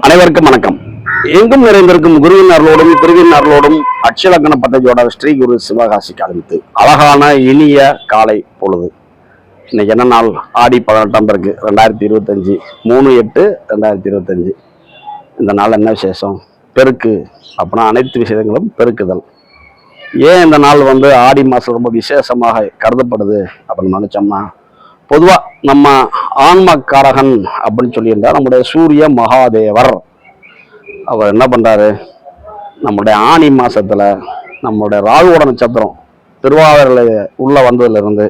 அனைவருக்கும் வணக்கம். எங்கும் நிறைந்திருக்கும் குருவினர்களோடும் குருவினர்களோடும் அட்சலக்கண பட்டஜோட ஸ்ரீ குரு சிவகாசி ஆரம்பித்து அழகான இனிய காலை பொழுது. இன்னைக்கு என்ன நாள்? ஆடி பதினெட்டாம் பிறகு ரெண்டாயிரத்தி இருபத்தஞ்சு மூணு எட்டு ரெண்டாயிரத்தி இருபத்தஞ்சு. இந்த நாள் என்ன விசேஷம்? பெருக்கு. அப்படின்னா அனைத்து விஷயங்களும் பெருக்குதல். ஏன் இந்த நாள் வந்து ஆடி மாதம் ரொம்ப விசேஷமாக கருதப்படுது அப்படின்னு நினச்சோம்னா பொதுவாக நம்ம ஆன்மக்காரகன் அப்படின்னு சொல்லியிருந்தால் நம்முடைய சூரிய மகாதேவர். அவர் என்ன பண்ணுறாரு நம்முடைய ஆணி மாதத்தில் நம்மளுடைய ராகுவோட நட்சத்திரம் திருவாவரில் உள்ளே வந்ததுலேருந்து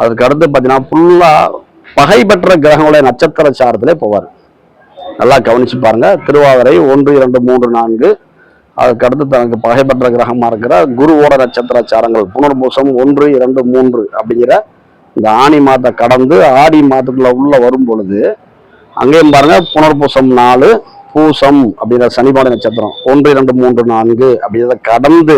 அதுக்கு அடுத்து பார்த்தீங்கன்னா ஃபுல்லாக பகை பெற்ற கிரகங்களுடைய நட்சத்திர சாரத்திலே போவார். நல்லா கவனிச்சு பாருங்க. திருவாவரை ஒன்று இரண்டு மூன்று நான்கு. அதுக்கு அடுத்து தனக்கு பகை பெற்ற கிரகமா இருக்கிற குருவோட நட்சத்திர சாரங்கள் புனர்பூசம் ஒன்று இரண்டு மூன்று அப்படிங்கிற இந்த ஆணி மாதத்தை கடந்து ஆடி மாதத்துக்குள்ள உள்ள வரும் பொழுது அங்கேயும் பாருங்க புனர்பூசம் நாலு பூசம் அப்படிங்கிற சனிபாட நட்சத்திரம். ஒன்று இரண்டு மூன்று நான்கு அப்படிங்கிறத கடந்து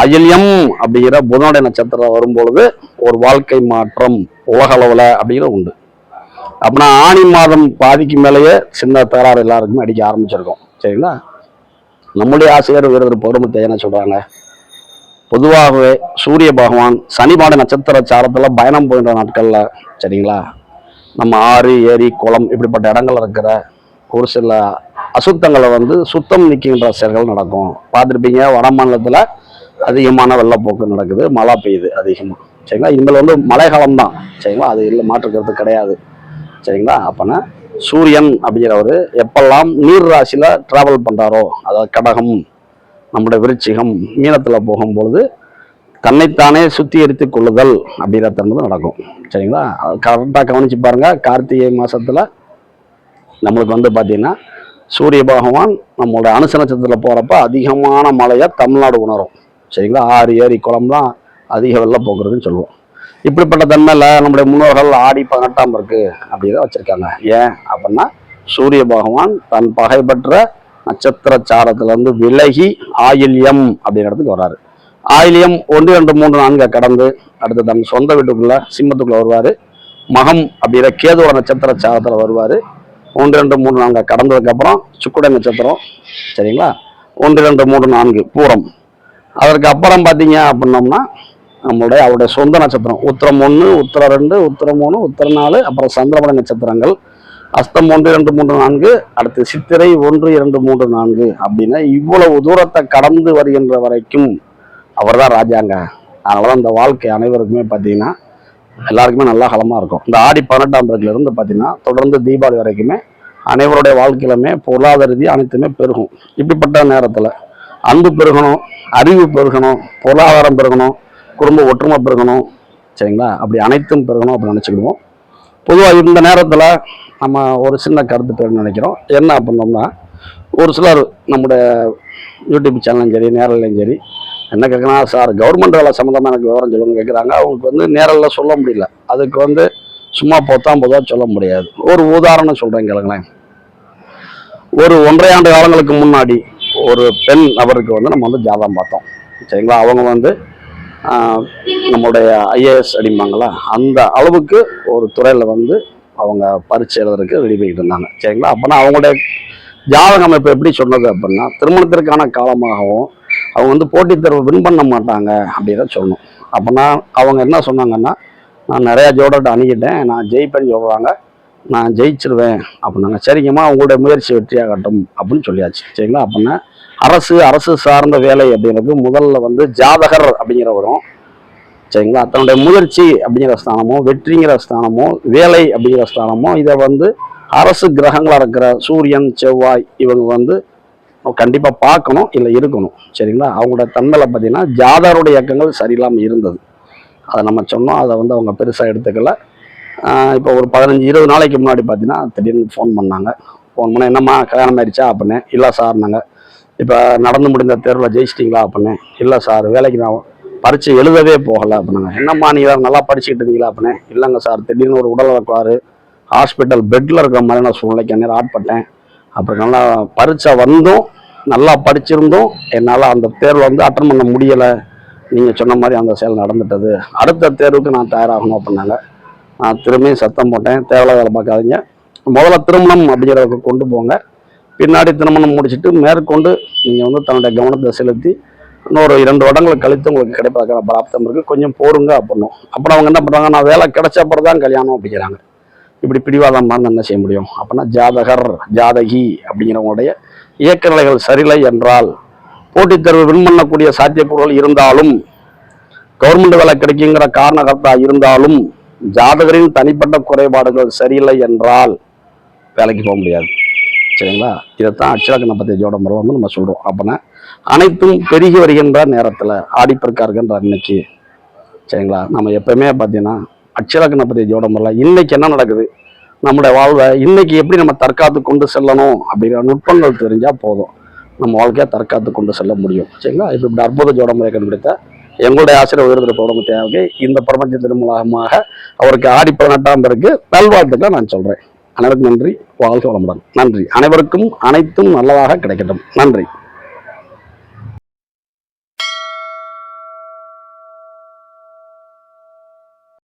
அயல்யம் அப்படிங்கிற புதனுடைய நட்சத்திரம் வரும் பொழுது ஒரு வாழ்க்கை மாற்றம் உலக அளவில் அப்படிங்கிற உண்டு. அப்படின்னா ஆணி மாதம் பாதிக்கு மேலேயே சின்ன தகராறு எல்லாருக்குமே அடிக்க ஆரம்பிச்சிருக்கோம். சரிங்களா? நம்முடைய ஆசிரியர் வீரர் பௌர்ணமத்தை என்ன சொல்றாங்க? பொதுவாகவே சூரிய பகவான் சனிபாட நட்சத்திர சாரத்தில் பயணம் போகின்ற நாட்களில் சரிங்களா? நம்ம ஆறு ஏரி குளம் இப்படிப்பட்ட இடங்கள்ல இருக்கிற ஒரு சில அசுத்தங்களை வந்து சுத்தம் நிற்கின்ற செயல்கள் நடக்கும். பார்த்துருப்பீங்க வட மாநிலத்தில் அதிகமான வெள்ளப்போக்கு நடக்குது மழை பெய்யுது அதிகமாக சரிங்களா? இனிமேல் வந்து மழைக்காலம் தான். சரிங்களா? அது இல்லை மாற்றுக்கிறது கிடையாது. சரிங்களா? அப்போனா சூரியன் அப்படிங்கிறவர் எப்பெல்லாம் நீர் ராசியில் ட்ராவல் பண்ணுறாரோ அதாவது கடகம் நம்முடைய விருச்சிகம் மீனத்தில் போகும்பொழுது தன்னைத்தானே சுத்திகரித்துக் கொள்ளுதல் அப்படிங்கிற தன்மை நடக்கும். சரிங்களா? கரெக்டாக கவனிச்சு பாருங்கள் கார்த்திகை மாதத்தில் நம்மளுக்கு வந்து பார்த்தீங்கன்னா சூரிய பகவான் நம்மளோட அனுச நட்சத்திரத்தில் போகிறப்ப அதிகமான மழையை தமிழ்நாடு உணரும். சரிங்களா? ஆறு ஏரி குளம்லாம் அதிக வெள்ளம் போக்குறதுன்னு சொல்லுவோம். இப்படிப்பட்ட தன்மையில் நம்முடைய முன்னோர்கள் ஆடி பதினெட்டாம் இருக்கு அப்படிதான் வச்சுருக்காங்க. ஏன் அப்படின்னா சூரிய பகவான் தன் பகை பெற்ற நட்சத்திர சாரத்துல விலகி ஆயில்யம் அப்படிங்கிற இடத்துக்கு வர்றாரு. ஆயில்யம் ஒன்று ரெண்டு மூன்று நான்கு கடந்து அடுத்து தன் சொந்த வீட்டுக்குள்ள சிம்மத்துக்குள்ள வருவார். மகம் அப்படிங்கிற கேதுவோட நட்சத்திர சாரத்தில் வருவார். ஒன்று ரெண்டு மூணு நான்கு கடந்ததுக்கப்புறம் சுக்குடை நட்சத்திரம். சரிங்களா? ஒன்று ரெண்டு மூணு நான்கு பூரம். அதற்கு அப்புறம் பார்த்தீங்க அப்படின்னோம்னா நம்மளுடைய அவருடைய சொந்த நட்சத்திரம். உத்திரம் ஒன்று உத்திரம் ரெண்டு உத்திரம் மூணு உத்திரம் நாலு அப்புறம் சந்திரமண நட்சத்திரங்கள். அஸ்தம் ஒன்று இரண்டு மூன்று நான்கு அடுத்து சித்திரை ஒன்று இரண்டு மூன்று நான்கு அப்படின்னா இவ்வளவு தூரத்தை கடந்து வருகின்ற வரைக்கும் அவர்தான் ராஜாங்க. அதனால தான் இந்த வாழ்க்கை அனைவருக்குமே பார்த்தீங்கன்னா எல்லாருக்குமே நல்லா ஹலமாக இருக்கும். இந்த ஆடி பதினெட்டாம் தேதியில இருந்து பார்த்தீங்கன்னா தொடர்ந்து தீபாவளி வரைக்குமே அனைவருடைய வாழ்க்கையிலுமே பொருளாதார ரீதி அனைத்துமே பெருகும். இப்படிப்பட்ட நேரத்தில் அன்பு பெருகணும் அறிவு பெருகணும் பொருளாதாரம் பெருகணும் குடும்ப ஒற்றுமை பெருகணும் சரிங்களா? அப்படி அனைத்தும் பெருகணும் அப்படின்னு நினச்சிக்கிடுவோம். பொதுவாக இந்த நேரத்தில் நம்ம ஒரு சின்ன கருத்து பேர் நினைக்கிறோம். என்ன பண்ணோம்னா ஒரு சிலர் நம்முடைய யூடியூப் சேனலும் சரி நேரலையும் சரி என்ன கேட்குறா சார் கவர்மெண்ட் வேலை சம்மந்தமாக எனக்கு விவரம் சொல்லுங்க கேட்குறாங்க அவங்களுக்கு வந்து நேரில் சொல்ல முடியல. அதுக்கு வந்து சும்மா பொத்தாம் பொதுவாக சொல்ல முடியாது. ஒரு உதாரணம் சொல்கிறேன் கேளுங்களேன். ஒரு ஒன்றரை ஆண்டு காலங்களுக்கு முன்னாடி ஒரு பெண் நபருக்கு வந்து நம்ம வந்து ஜாதகம் பார்த்தோம். சரிங்களா? அவங்க வந்து நம்முடைய நம்மளுடைய ஐஏஎஸ் அடிம்பாங்களா அந்த அளவுக்கு ஒரு துறையில் வந்து அவங்க பரிச்சு எழுதுறதுக்கு ரெடி பண்ணிட்டு இருந்தாங்க. சரிங்களா? அப்போனா அவங்களுடைய ஜாதக அமைப்பு எப்படி சொன்னது அப்படின்னா திருமணத்திற்கான காலமாகவும் அவங்க வந்து போட்டித் தேர்வு வின் பண்ண மாட்டாங்க அப்படின்னு சொல்லணும். அப்போனா அவங்க என்ன சொன்னாங்கன்னா நான் நிறையா ஜோடர்கிட்ட அணுகிட்டேன் நான் ஜெயிப்பேன்னு சொல்கிறாங்க நான் ஜெயிச்சிருவேன் அப்படின்னாங்க. சரிங்கம்மா உங்களுடைய முயற்சி வெற்றியாகட்டும் அப்படின்னு சொல்லியாச்சு. சரிங்களா? அப்படின்னா அரசு அரசு சார்ந்த வேலை அப்படிங்கிறது முதல்ல வந்து ஜாதகர் அப்படிங்கிற வரும். சரிங்களா தன்னுடைய முயற்சி அப்படிங்கிற ஸ்தானமோ வெற்றிங்கிற ஸ்தானமோ வேலை அப்படிங்கிற ஸ்தானமோ இதை வந்து அரசு கிரகங்களாக இருக்கிற சூரியன் செவ்வாய் இவங்க வந்து கண்டிப்பாக பார்க்கணும் இல்லை இருக்கணும். சரிங்களா? அவங்களோட தன்மலை பார்த்தீங்கன்னா ஜாதகருடைய இயக்கங்கள் சரியில்லாமல் இருந்தது. அதை நம்ம சொன்னோம். அதை வந்து அவங்க பெருசாக எடுத்துக்கல. இப்போ ஒரு பதினஞ்சு இருபது நாளைக்கு முன்னாடி பார்த்தீங்கன்னா திடீர்னு ஃபோன் பண்ணாங்க. ஃபோன் பண்ணால் என்னம்மா கல்யாணம் ஆயிடுச்சா அப்படின்னு? இல்லை சார்னாங்க இப்போ நடந்து முடிந்த தேர்வில் ஜெயிச்சிட்டிங்களா அப்படின்னு? இல்லை சார் வேலைக்கு நான் பரிச்சு எழுதவே போகலை அப்படின்னாங்க என்னம்மா நீ நல்லா படிச்சுக்கிட்டு இருந்தீங்களா அப்படின்னு? இல்லைங்க சார் திடீர்னு ஒரு உடல் வளர்க்குவாரு ஹாஸ்பிட்டல் பெட்டில் இருக்கிற மாதிரியான சூழ்நிலைக்கு அந்நேரம் ஆட்பட்டேன். அப்புறம் நல்லா பரீட்சை வந்தும் நல்லா படிச்சிருந்தும் என்னால் அந்த தேர்வில் வந்து அட்டன் பண்ண முடியலை. நீங்கள் சொன்ன மாதிரி அந்த செயல் நடந்துட்டது. அடுத்த தேர்வுக்கு நான் தயாராகணும் அப்படின்னாங்க. நான் திரும்பியும் சத்தம் போட்டேன். தேவையில்ல வேலை பார்க்காதீங்க. முதல்ல திருமணம் அப்படிங்கிறத கொண்டு போங்க. பின்னாடி திருமணம் முடிச்சுட்டு மேற்கொண்டு நீங்கள் வந்து தன்னுடைய கவனத்தை செலுத்தி இன்னொரு இரண்டு வருடங்கள் கழித்து உங்களுக்கு கிடைப்பதற்கான பிராப்தம் இருக்குது கொஞ்சம் போருங்க அப்படின்னும். அப்புறம் அவங்க என்ன பண்ணுறாங்க நான் வேலை கிடைச்ச அப்புறம் தான் கல்யாணம் அப்படிங்கிறாங்க. இப்படி பிடிவாதம் பண்ண என்ன செய்ய முடியும்? அப்படின்னா ஜாதகர் ஜாதகி அப்படிங்கிறவங்களுடைய இயக்க நிலைகள் சரியில்லை என்றால் போட்டித் தேர்வு வின் பண்ணக்கூடிய சாத்தியக்கூறுகள் இருந்தாலும் கவர்மெண்ட் வேலை கிடைக்குங்கிற காரணகர்த்தா இருந்தாலும் ஜாதகரின் தனிப்பட்ட குறைபாடுகள் சரியில்லை என்றால் வேலைக்கு போக முடியாது. சரிங்களா? இதைத்தான் அச்சலக்கண பற்றிய முறை வந்து நம்ம சொல்கிறோம் அப்படின்னா அனைத்தும் பெருகி வருகின்ற நேரத்தில் ஆடிப்பெருக்கா அன்னைக்கு சரிங்களா? நம்ம எப்பவுமே பார்த்தீங்கன்னா அச்சலக்கண பற்றிய ஜோட முறை இன்னைக்கு என்ன நடக்குது? நம்முடைய வாழ்வை இன்னைக்கு எப்படி நம்ம தற்காத்து கொண்டு செல்லணும்? அப்படிங்கிற நுட்பங்கள் தெரிஞ்சால் போதும். நம்ம வாழ்க்கையை தற்காத்து கொண்டு செல்ல முடியும். சரிங்களா? இப்போ இப்படி அற்புத ஜோட முறை கண்டுபிடித்த எங்களுடைய ஆசிரியர் உயர்ந்த பிரபல தேவைக்கு இந்த பிரபஞ்சத்தின் மூலமாக அவருக்கு ஆடி பதினெட்டாம் பிறகு நல்வாழ்த்துக்களை நான் சொல்கிறேன் அனைவருக்கும் நன்றி வாழ்க வளமுடன். நன்றி. அனைவருக்கும் அனைத்தும் நல்லதாக கிடைக்கட்டும். நன்றி.